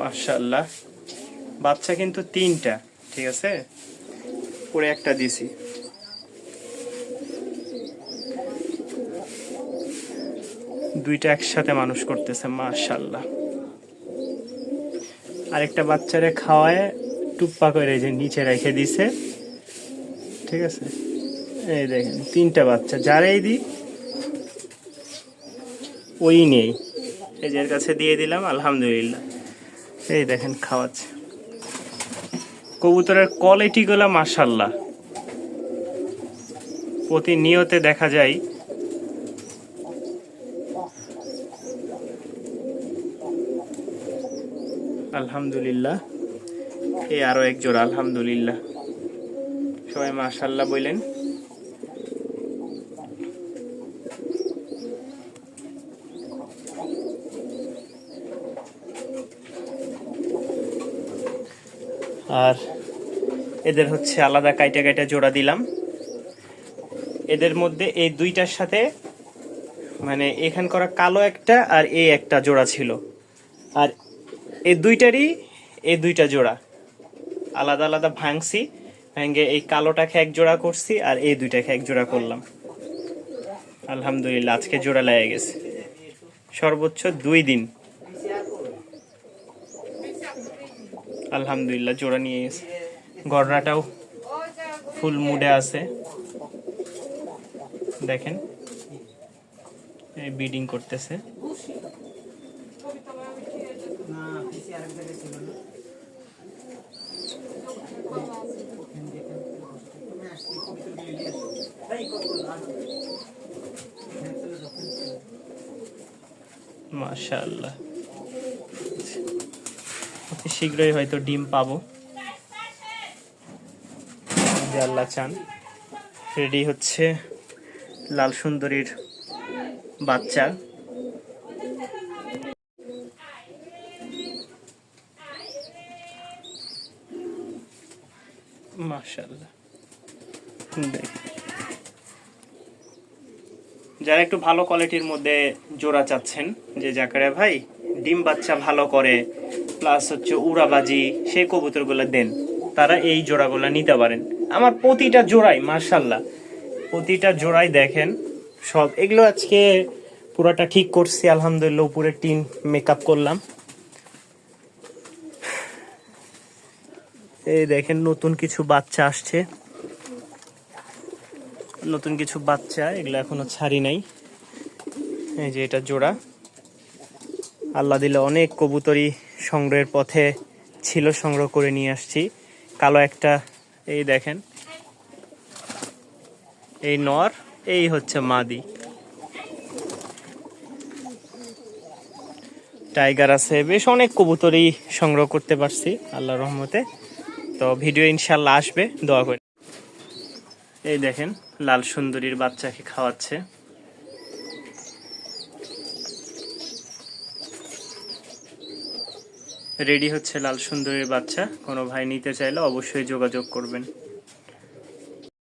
মার্শাল্লাহ বাচ্চা কিন্তু তিনটা, ঠিক আছে? পরে একটা দিছি। দুইটা একসাথে মানুষ করতেছে মার্শাল্লাহ আরেকটা বাচ্চারে খাওয়ায়, টুপ্পা করে যে নিচে রেখে দিছে। ঠিক আছে? এই দেখেন, তিনটা বাচ্চা। যারাই দিই ওই নেই। এই যে কাছে দিয়ে দিলাম, আলহামদুলিল্লাহ। এই দেখেন, খাওয়াচ্ছে। কবুতরের কোয়ালিটিগুলো মাসাল্লাহ প্রতিনিয়তে দেখা যায়। আলহামদুলিল্লাহ। এই আরও এক জোড়া, আলহামদুলিল্লাহ। সবাই মাশাল্লাহ বললেন। আর এদের হচ্ছে আলাদা কাইটা কাইটা জোড়া দিলাম। এদের মধ্যে এই দুইটার সাথে মানে এখান করা কালো একটা আর এই একটা জোড়া ছিল। আর এই দুইটারই এই দুইটা জোড়া। আলাদা আলাদা ভাঙছি, ভেঙে এই কালোটাকে এক জোড়া করছি আর এই দুইটাকে এক জোড়া করলাম। আলহামদুলিল্লাহ, আজকে জোড়া লেগে গেছে। সর্বোচ্চ দুই দিন। আলহামদুলিল্লাহ জোড়া নিয়ে গেছে গড়রাটাও ফুল মুডে আছে। দেখেন এই বিডিং করতেছে। মাশাআল্লাহ। অতি শীঘ্রই হয়তো ডিম পাবো। আল্লাহ চান। রেডি হচ্ছে লাল সুন্দরীর বাচ্চা। মাশাআল্লাহ। দেখ। যারা একটু ভালো কোয়ালিটির মধ্যে জোড়া চাচ্ছেন, যে জাকারিয়া ভাই ডিম বাচ্চা ভালো করে প্লাস হচ্ছে উড়াবাজি সেই কবুতরগুলো দেন। তারা এই জোড়াগুলো নিতে পারেন। আমার প্রতিটা জোড়াই মার্শাল্লাহ প্রতিটা জোড়াই দেখেন, সব। এগুলো আজকে পুরাটা ঠিক করছি, আলহামদুলিল্লাহ, উপরে টিন মেকআপ করলাম। এই দেখেন, নতুন কিছু বাচ্চা আসছে। নতুন কিছু বাচ্চা, এগুলো এখনও ছাড়ি নাই। এই যে এটা জোড়া। আল্লাহ দিলে অনেক কবুতরি সংগ্রহের পথে ছিল, সংগ্রহ করে নিয়ে আসছি। কালো একটা, এই দেখেন। এই নর, এই হচ্ছে মাদি। টাইগার আছে, বেশ অনেক কবুতরই সংগ্রহ করতে পারছি আল্লাহ রহমতে। তো ভিডিও ইনশাল্লাহ আসবে, দোয়া করে। এই দেখেন, লাল সুন্দরীর বাচ্চাকে খাওয়াচ্ছে। রেডি হচ্ছে লাল সুন্দরীর বাচ্চা। কোনো ভাই নিতে চাইলে অবশ্যই যোগাযোগ করবেন।